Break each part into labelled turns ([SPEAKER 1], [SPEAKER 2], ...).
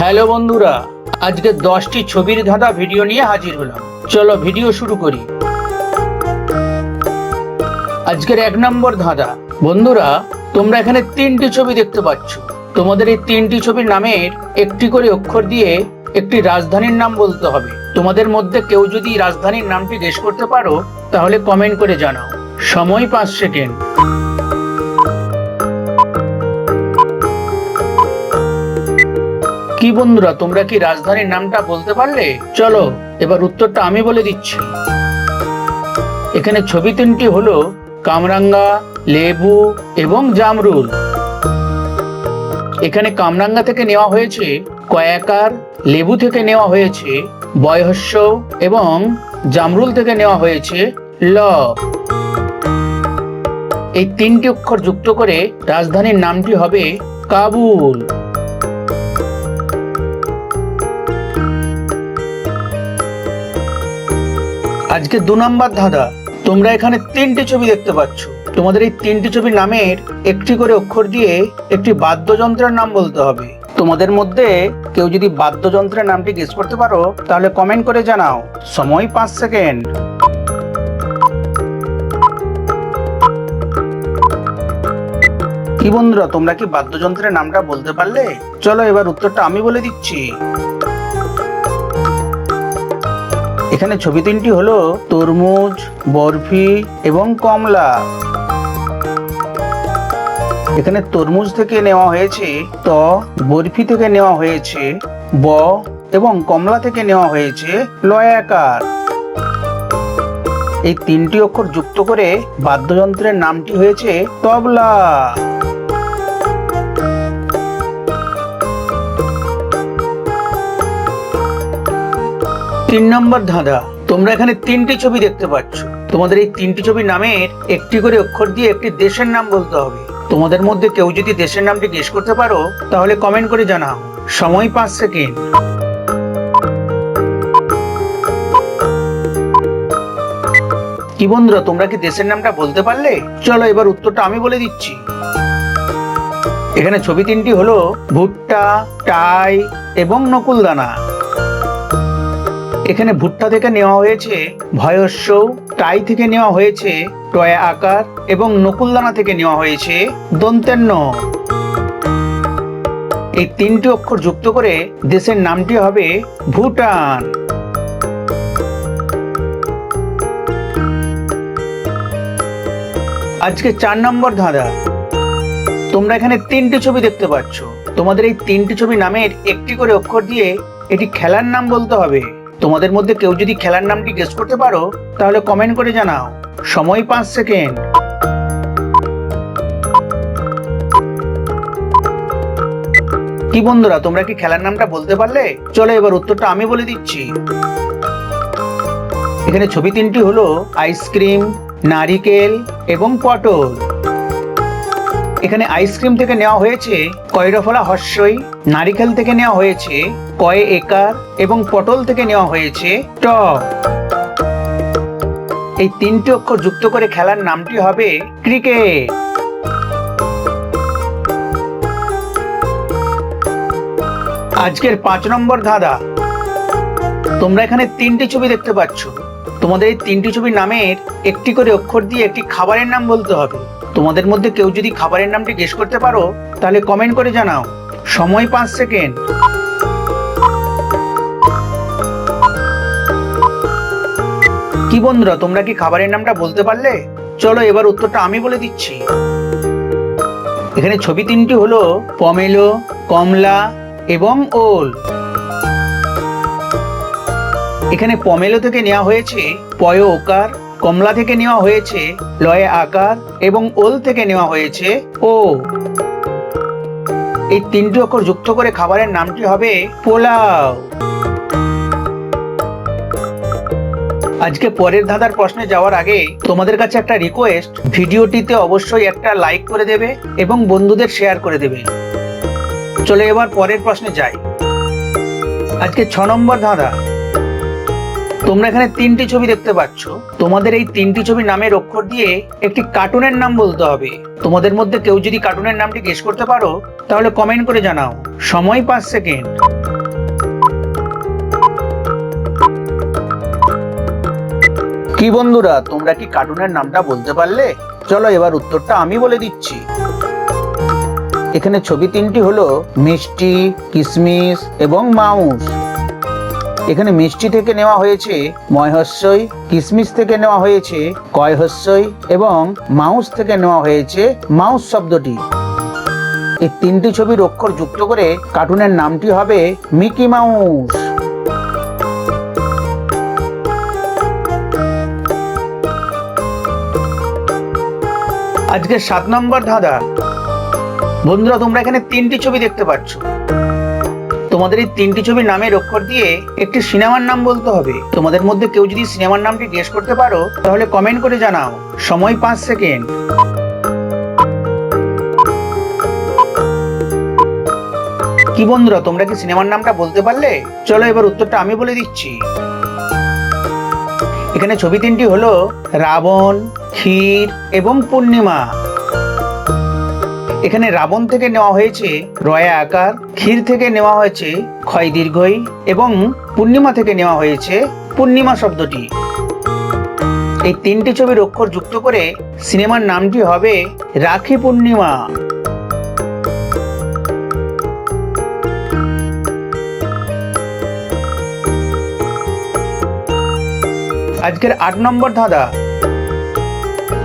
[SPEAKER 1] Hello বন্ধুরা, আজকে দশটি ছবির ধাঁধা ভিডিও নিয়ে হাজির হলাম। চলো ভিডিও শুরু করি। আজকের এক নম্বর ধাঁধা, বন্ধুরা, তোমরা এখানে তিনটি ছবি দেখতে পাচ্ছ। তোমাদের এই তিনটি ছবির নামের একটি করে অক্ষর দিয়ে একটি রাজধানীর নাম বলতে হবে। তোমাদের মধ্যে কেউ যদি রাজধানীর নামটি গেস করতে পারো, তাহলে কমেন্ট করে জানাও। সময় পাঁচ সেকেন্ড কি বন্ধুরা, তোমরা কি রাজধানীর নামটা বলতে পারলে? চলো, এবার উত্তরটা আমি বলে দিচ্ছি। এখানে ছবি তিনটি হলো, কামরাঙ্গা, লেবু এবং জামরুল। এখানে কামরাঙ্গা থেকে নেওয়া হয়েছে কয়াকার, লেবু থেকে নেওয়া হয়েছে বয়হস্য এবং জামরুল থেকে নেওয়া হয়েছে ল। এই তিনটি অক্ষর যুক্ত করে রাজধানীর নামটি হবে কাবুল। আজকে দু নম্বর ধাঁধা। তোমরা এখানে তিনটি ছবি দেখতে পাচ্ছ। তোমাদের এই তিনটি ছবির নামের একটি করে অক্ষর দিয়ে একটি বাদ্যযন্ত্রের নাম বলতে হবে। তোমাদের মধ্যে কেউ যদি বাদ্যযন্ত্রের নামটি গেস করতে পারো, তাহলে কমেন্ট করে জানাও। সময় পাঁচ সেকেন্ড কি বন্ধুরা, তোমরা কি বাদ্যযন্ত্রের নামটা বলতে পারলে? চলো এবার উত্তরটা আমি বলে দিচ্ছি। এখানে ছবি তিনটি হলো তরমুজ, বরফি এবং কমলা। এখানে তরমুজ থেকে নেওয়া হয়েছে ত, বরফি থেকে নেওয়া হয়েছে ব এবং কমলা থেকে নেওয়া হয়েছে লয়াকার। এই তিনটি অক্ষর যুক্ত করে বাদ্যযন্ত্রের নামটি হয়েছে তবলা। তিন নম্বর ধাঁধা। তোমরা এখানে তিনটি ছবি দেখতে পাচ্ছ। তোমাদের এই তিনটি ছবির নামের একটি করে অক্ষর দিয়ে একটি দেশের নাম বলতে হবে। তোমাদের মধ্যে কেউ যদি দেশের নামটি গেস করতে পারো, তাহলে কমেন্ট করে জানাও। সময় পাঁচ সেকেন্ড। কি বন্ধুরা, তোমরা কি দেশের নামটা বলতে পারলে? চলো এবার উত্তরটা আমি বলে দিচ্ছি। এখানে ছবি তিনটি হলো ভুট্টা, টাই এবং নকুলদানা। এখানে ভুট্টা থেকে নেওয়া হয়েছে, ভয়স্য, টাই থেকে নেওয়া হয়েছে, টয় আকার এবং নকুলদানা থেকে নেওয়া হয়েছে দন্তেন্ন। এই তিনটি অক্ষর যুক্ত করে দেশের নামটি হবে ভুটান। আজকে চার নম্বর ধাঁধা। তোমরা এখানে তিনটি ছবি দেখতে পাচ্ছ। তোমাদের এই তিনটি ছবি নামের একটি করে অক্ষর দিয়ে এটি খেলার নাম বলতে হবে। তোমাদের মধ্যে কেউ যদি খেলার নামটি গেস করতে পারো, তাহলে কমেন্ট করে জানাও। সময় পাঁচ সেকেন্ড কি বন্ধুরা, তোমরা কি খেলার নামটা বলতে পারলে? চলো এবার উত্তরটা আমি বলে দিচ্ছি। এখানে ছবি তিনটি হলো আইসক্রিম নারিকেল এবং পটল। এখানে আইসক্রিম থেকে নেওয়া হয়েছে কয়রফলা হর্ষই নারিকেল থেকে নেওয়া হয়েছে কয় একার, এবং পটল থেকে নেওয়া হয়েছে ট এই তিনটি অক্ষর যুক্ত করে খেলার নামটি হবে ক্রিকেট। আজকের পাঁচ নম্বর ধাঁধা। তোমরা এখানে তিনটি ছবি দেখতে পাচ্ছ। তোমাদের এই তিনটি ছবির নামের একটি করে অক্ষর দিয়ে একটি খাবারের নাম বলতে হবে। তোমাদের মধ্যে কেউ যদি খাবারের নামটি গেস করতে পারো, তাহলে কমেন্ট করে জানাও। সময় পাঁচ সেকেন্ড কি বন্ধুরা, তোমরা কি খাবারের নামটা বলতে পারলে? চলো এবার উত্তরটা আমি বলে দিচ্ছি। এখানে ছবি তিনটি হলো পমেলো, কমলা এবং ওল। এখানে পমেলো থেকে নেওয়া হয়েছে পয় ওকার কমলা থেকে নেওয়া হয়েছে লয়ে আকার এবং ওল থেকে নেওয়া হয়েছে ও। এই তিনটি অক্ষর যুক্ত করে খাবারের নামটি হবে পোলাও। আজকে পরের ধাঁধার প্রশ্নে যাওয়ার আগে তোমাদের কাছে একটা রিকোয়েস্ট ভিডিওটিতে অবশ্যই একটা লাইক করে দেবে এবং বন্ধুদের শেয়ার করে দেবে। চলে এবার পরের প্রশ্নে যাই। আজকে ছ নম্বর ধাঁধা। তোমরা এখানে তিনটি ছবি দেখতে পাচ্ছ। তোমাদের এই তিনটি ছবি নামের অক্ষর দিয়ে একটি কার্টুনের নাম বলতে হবে। তোমাদের মধ্যে কেউ যদি কার্টুনের নামটি গেস করতে পারো, তাহলে কমেন্ট করে জানাও। সময় পাঁচ সেকেন্ড কি বন্ধুরা, তোমরা কি কার্টুনের নামটা বলতে পারলে? চলো এবার উত্তরটা আমি বলে দিচ্ছি। এখানে ছবি তিনটি হলো মিষ্টি, কিসমিস এবং মাউস। এখানে মিষ্টি থেকে নেওয়া হয়েছে ময়হস্যই কিসমিস থেকে নেওয়া হয়েছে কয়হস্যই এবং মাউস থেকে নেওয়া হয়েছে মাউস শব্দটি। এই তিনটি ছবির অক্ষর যুক্ত করে কার্টুনের নামটি হবে মিকি মাউস। আজকে সাত নম্বর ধাঁধা। বন্ধুরা, তোমরা এখানে তিনটি ছবি দেখতে পাচ্ছ। তোমাদের এই তিনটি ছবির নামের অক্ষর দিয়ে একটি সিনেমার নাম বলতে হবে। তোমাদের মধ্যে কেউ যদি সিনেমার নামটি গেস করতে পারো, তাহলে কমেন্ট করে জানাও। সময় পাঁচ সেকেন্ড কি বন্ধুরা, তোমরা কি সিনেমার নামটা বলতে পারলে? চলো এবার উত্তরটা আমি বলে দিচ্ছি। এখানে ছবি তিনটি হলো রাবণ, ক্ষীর এবং পূর্ণিমা। এখানে রাবণ থেকে নেওয়া হয়েছে রয়া আকার, ক্ষীর থেকে নেওয়া হয়েছে ক্ষয় দীর্ঘই এবং পূর্ণিমা থেকে নেওয়া হয়েছে পূর্ণিমা শব্দটি। এই তিনটি ছবির অক্ষর যুক্ত করে সিনেমার নামটি হবে রাখি পূর্ণিমা। আজকের আট নম্বর ধাঁধা।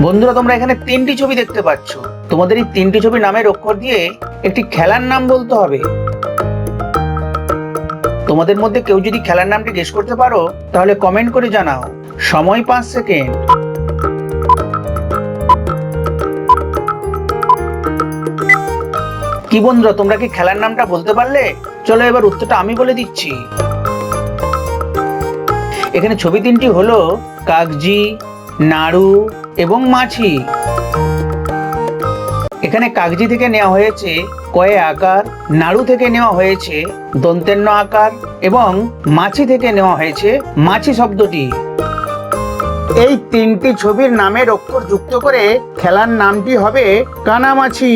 [SPEAKER 1] বন্ধুরা, তোমরা এখানে তিনটি ছবি দেখতে পাচ্ছ। তোমাদের এই তিনটি ছবি নামের অক্ষর দিয়ে একটি খেলার নাম বলতে হবে। তোমাদের মধ্যে কেউ যদি খেলার নামটি গেস করতে পারো, তাহলে কমেন্ট করে জানাও। সময় পাঁচ সেকেন্ড কি বন্ধুরা, তোমরা কি খেলার নামটা বলতে পারলে? চলো এবার উত্তরটা আমি বলে দিচ্ছি। এখানে ছবি তিনটি হলো কাগজি নাড়ু এবং মাছি। এখানে কাগজি থেকে নেওয়া হয়েছে কয়ে আকার, নাড়ু থেকে নেওয়া হয়েছে দন্তেন্ন আকার এবং মাছি থেকে নেওয়া হয়েছে মাছি শব্দটি। এই তিনটি ছবির নামের অক্ষর যুক্ত করে খেলার নামটি হবে কানামাছি।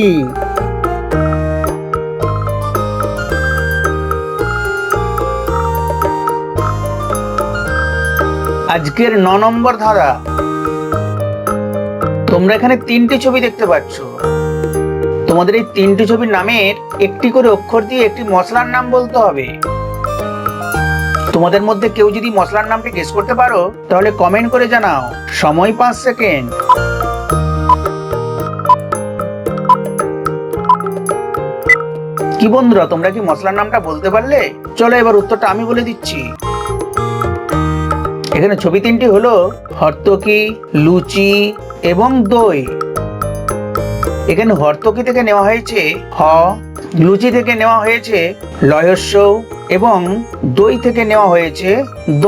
[SPEAKER 1] আজকের ন নম্বর ধারা। তোমরা এখানে তিনটি ছবি দেখতে পাচ্ছ। তোমাদের এই তিনটি ছবির নামের একটি করে অক্ষর দিয়ে একটি মশলার নাম বলতে হবে। তোমাদের মধ্যে কেউ যদি মশলার নামটি গেস করতে পারো, তাহলে কমেন্ট করে জানাও। সময় পাঁচ সেকেন্ড কি বন্ধুরা, তোমরা কি মশলার নামটা বলতে পারলে? চলো এবার উত্তরটা আমি বলে দিচ্ছি। এখানে ছবি তিনটি হলো হর্তকি, লুচি এবং দই। এখানে হর্তকি থেকে নেওয়া হয়েছে, হ, লুচি থেকে নেওয়া হয়েছে, লয়স্য এবং দই থেকে নেওয়া হয়েছে, দ।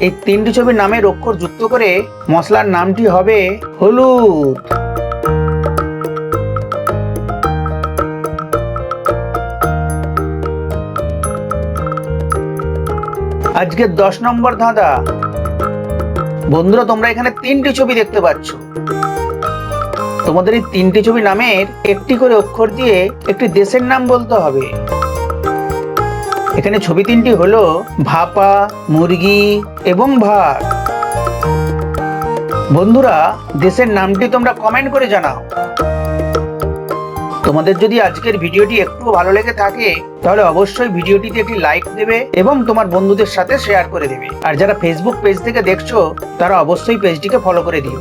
[SPEAKER 1] এই তিনটি ছবির নামের অক্ষর যুক্ত করে মশলার নামটি হবে হলুদ। আজকে দশ নম্বর ধাঁধা। বন্ধুরা, তোমরা এখানে তিনটি ছবি দেখতে পাচ্ছ। তোমাদের এই তিনটি ছবি নামের একটি করে অক্ষর দিয়ে একটি দেশের নাম বলতে হবে। এখানে ছবি তিনটি হলো ভাপা, মুরগি এবং ভাত বন্ধুরা, দেশের নামটি তোমরা কমেন্ট করে জানাও। তোমাদের যদি আজকের ভিডিওটি একটু ভালো লেগে থাকে, তাহলে অবশ্যই ভিডিওটিতে একটি লাইক দেবে এবং তোমার বন্ধুদের সাথে শেয়ার করে দেবে। আর যারা ফেসবুক পেজ থেকে দেখছ, তারা অবশ্যই পেজটিকে ফলো করে দিও।